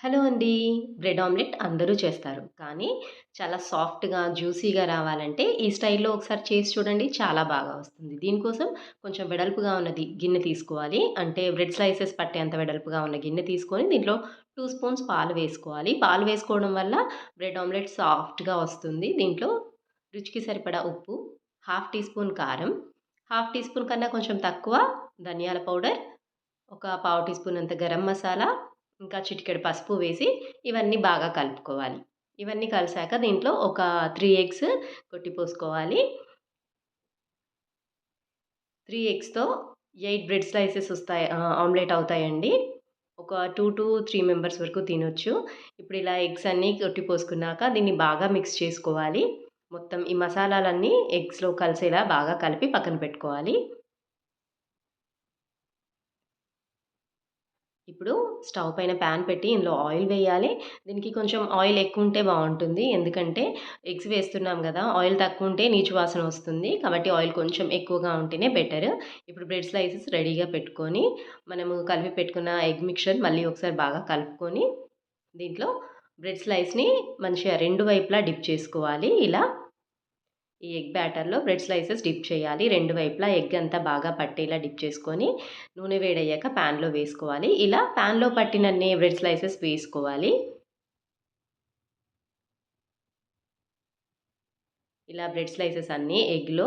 Hello అండి. Bread omelette అందరూ చేస్తారు. కానీ చాలా సాఫ్ట్‌గా, జ్యూసీగా రావాలంటే ఈ స్టైల్‌లో ఒకసారి చేసి చూడండి. చాలా బాగా వస్తుంది. దీనికోసం కొంచెం వెడల్పుగా ఉన్నది గిన్నె తీసుకోవాలి. అంటే బ్రెడ్ స్లైసెస్ పట్టేంత వెడల్పుగా ఉన్న గిన్నె తీసుకొని దీంట్లో టూ స్పూన్స్ పాలు వేసుకోవాలి. పాలు వేసుకోవడం వల్ల బ్రెడ్ ఆమ్లెట్ సాఫ్ట్‌గా వస్తుంది. దీంట్లో రుచికి సరిపడా ఉప్పు, హాఫ్ టీ స్పూన్ కారం, హాఫ్ టీ స్పూన్ కన్నా కొంచెం తక్కువ ధనియాల పౌడర్, ఒక పావు టీ స్పూన్ అంత గరం మసాలా ఇంకా చిటికెడు పసుపు వేసి ఇవన్నీ బాగా కలుపుకోవాలి. ఇవన్నీ కలిసాక దీంట్లో ఒక త్రీ ఎగ్స్ కొట్టి పోసుకోవాలి. త్రీ ఎగ్స్తో ఎయిట్ బ్రెడ్ స్లైసెస్ వస్తాయి ఆమ్లెట్ అవుతాయండి. ఒక టూ టు త్రీ మెంబర్స్ వరకు తినొచ్చు. ఇప్పుడు ఇలా ఎగ్స్ అన్నీ కొట్టి పోసుకున్నాక దీన్ని బాగా మిక్స్ చేసుకోవాలి. మొత్తం ఈ మసాలాలన్నీ ఎగ్స్లో కలిసేలా బాగా కలిపి పక్కన పెట్టుకోవాలి. ఇప్పుడు స్టవ్ పైన ప్యాన్ పెట్టి ఇందులో ఆయిల్ వేయాలి. దీనికి కొంచెం ఆయిల్ ఎక్కువ ఉంటే బాగుంటుంది. ఎందుకంటే ఎగ్స్ వేస్తున్నాం కదా ఆయిల్ తక్కువ ఉంటే నీచు వాసన వస్తుంది. కాబట్టి ఆయిల్ కొంచెం ఎక్కువగా ఉంటేనే బెటర్. ఇప్పుడు బ్రెడ్ స్లైసెస్ రెడీగా పెట్టుకొని మనము కలిపి పెట్టుకున్న ఎగ్ మిక్చర్ మళ్ళీ ఒకసారి బాగా కలుపుకొని దీంట్లో బ్రెడ్ స్లైస్ని మంచిగా రెండు వైపులా డిప్ చేసుకోవాలి. ఇలా ఈ ఎగ్ బ్యాటర్లో బ్రెడ్ స్లైసెస్ డిప్ చేయాలి. రెండు వైపులా ఎగ్ అంతా బాగా పట్టేలా డిప్ చేసుకొని నూనె వేడయ్యాక ప్యాన్లో వేసుకోవాలి. ఇలా ప్యాన్లో పట్టినన్ని బ్రెడ్ స్లైసెస్ వేసుకోవాలి. ఇలా బ్రెడ్ స్లైసెస్ అన్నీ ఎగ్లో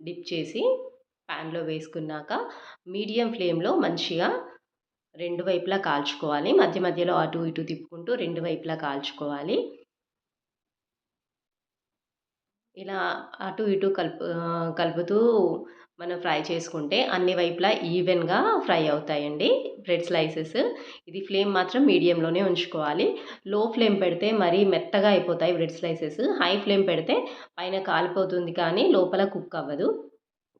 డిప్ చేసి ప్యాన్లో వేసుకున్నాక మీడియం ఫ్లేమ్లో మంచిగా రెండు వైపులా కాల్చుకోవాలి. మధ్య మధ్యలో అటు ఇటు తిప్పుకుంటూ రెండు వైపులా కాల్చుకోవాలి. ఇలా అటు ఇటు కలుపు కలుపుతూ మనం ఫ్రై చేసుకుంటే అన్ని వైపులా ఈవెన్గా ఫ్రై అవుతాయండి బ్రెడ్ స్లైసెస్. ఇది ఫ్లేమ్ మాత్రం మీడియంలోనే ఉంచుకోవాలి. లో ఫ్లేమ్ పెడితే మరీ మెత్తగా అయిపోతాయి బ్రెడ్ స్లైసెస్. హై ఫ్లేమ్ పెడితే పైన కాలిపోతుంది కానీ లోపల కుక్ అవ్వదు.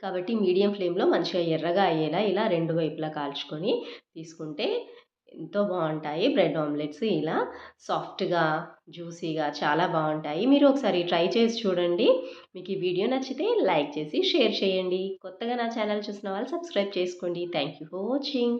కాబట్టి మీడియం ఫ్లేమ్లో మంచిగా ఎర్రగా అయ్యేలా ఇలా రెండు వైపులా కాల్చుకొని తీసుకుంటే ఎంతో బాగుంటాయి. బ్రెడ్ ఆమ్లెట్స్ ఇలా సాఫ్ట్గా జ్యూసీగా చాలా బాగుంటాయి. మీరు ఒకసారి ట్రై చేసి చూడండి. మీకు ఈ వీడియో నచ్చితే లైక్ చేసి షేర్ చేయండి. కొత్తగా నా ఛానల్ చూసిన వాళ్ళు సబ్స్క్రైబ్ చేసుకోండి. Thank you for watching.